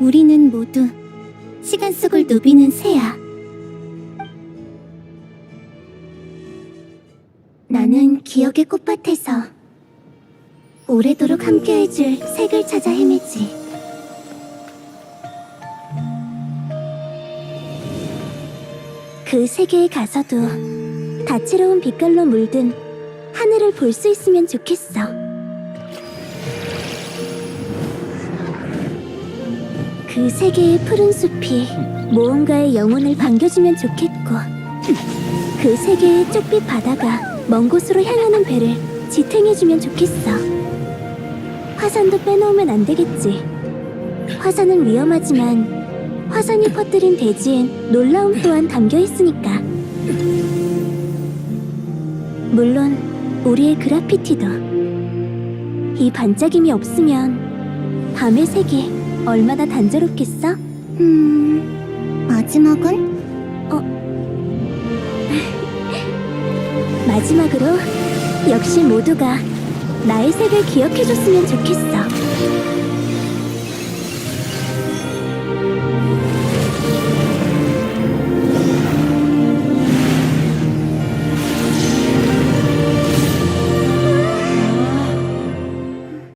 우리는 모두 시간 속을 누비는 새야. 나는 기억의 꽃밭에서 오래도록 함께해줄 색을 찾아 헤매지. 그 세계에 가서도 다채로운 빛깔로 물든 하늘을 볼 수 있으면 좋겠어. 그 세계의 푸른 숲이 무언가의 영혼을 반겨주면 좋겠고, 그 세계의 쪽빛 바다가 먼 곳으로 향하는 배를 지탱해주면 좋겠어. 화산도 빼놓으면 안 되겠지. 화산은 위험하지만 화산이 퍼뜨린 대지엔 놀라움 또한 담겨 있으니까. 물론 우리의 그라피티도 이 반짝임이 없으면 밤의 세계 얼마나 단조롭겠어? 음 마지막은 어 마지막으로 역시 모두가 나의 색을 기억해줬으면 좋겠어.